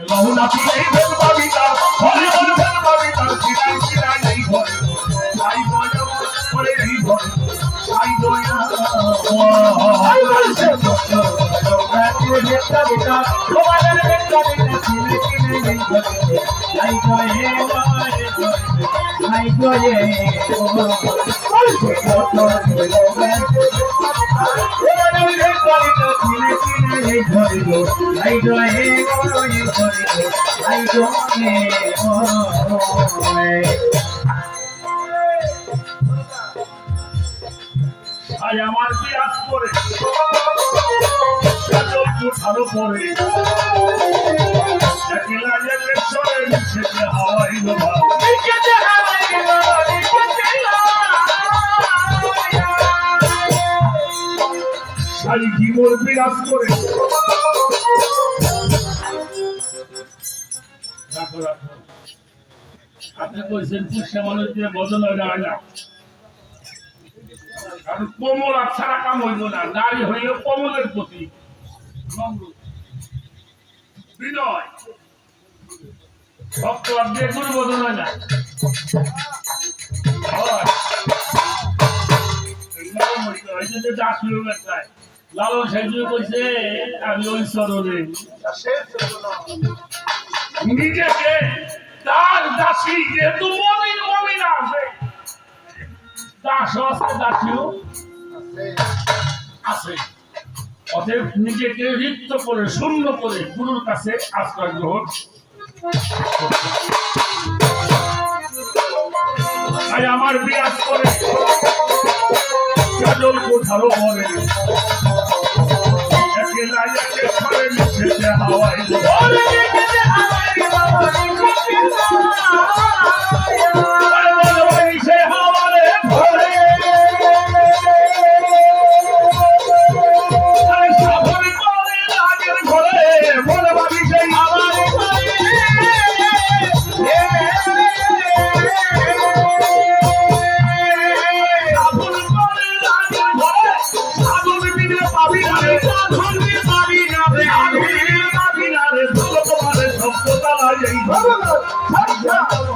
রহুনা পিলে ভেল পাবি তার হরে বল তার সিলাই সিলাই এই ঘরে সাই বয় করে এই ঘরে সাই বয় আই বলছে রাতে ভেটটা বেটা তোমাদের ভেটটা বেটা সিলে সিলে এই ঘরে সাই বয় হে বয় সাই বয় বলছে কত আজ আমার বিরাজ করে আরও পরে? হাওয়াই বিরাজ করে। আপনি কইছেন পুষ্যা মানুষ দিয়ে বদল হয় না কারণ কোমল আর ছাড়া কাম হইব না, নারী হইল কোমলের প্রতি বিনয়। ভক্ত আর দিয়ে কোনো বদল হয় না। হয়। এই দাস হইল বেটায়। লালন সাহেব কইছে, আমি ওই সররে নিজেকে তার দাসী যেহেতু মমিন মমিন আছে। দাস আছে, দাসীও আছে। অতএব নিজেকে রিক্ত করে, শূন্য করে গুরুর কাছে আশ্রয় গ্রহণ আমার বিরাজ করে। কাজল ঘরে মিশেছে হাওয়ায়।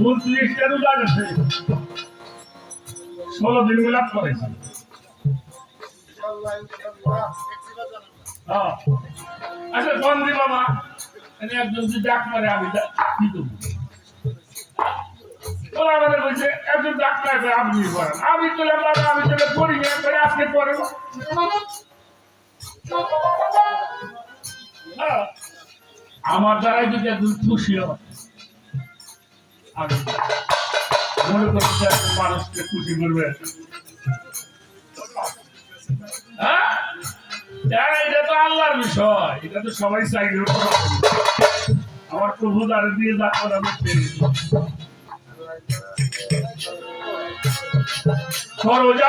উনত্রিশটা রোজা গেছে ষোলো দিন মিলাপ করেছে। হ্যাঁ। আচ্ছা বাবা একজন যদি আমি কি করব? ওরা বলছে, একজন ডাক্তার আমি হ্যাঁ। আমার দ্বারাই যদি একজন খুশি হয় আমি মনে করছি মানুষকে খুশি করবে। হ্যাঁ? হ্যাঁ, এটা তো আল্লাহর বিষয়। এটা তো সবাই। আমার প্রভু দ্বারে দিয়ে সরোজা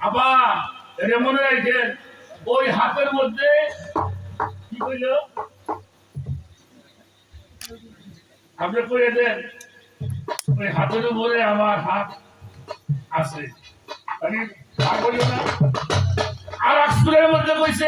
আবার মনে রাখেন ওই হাতের মধ্যে কি কইল আপনি করে দেন ওই হাতের উপরে আমার হাত আছে। আর এক মধ্যে কইছে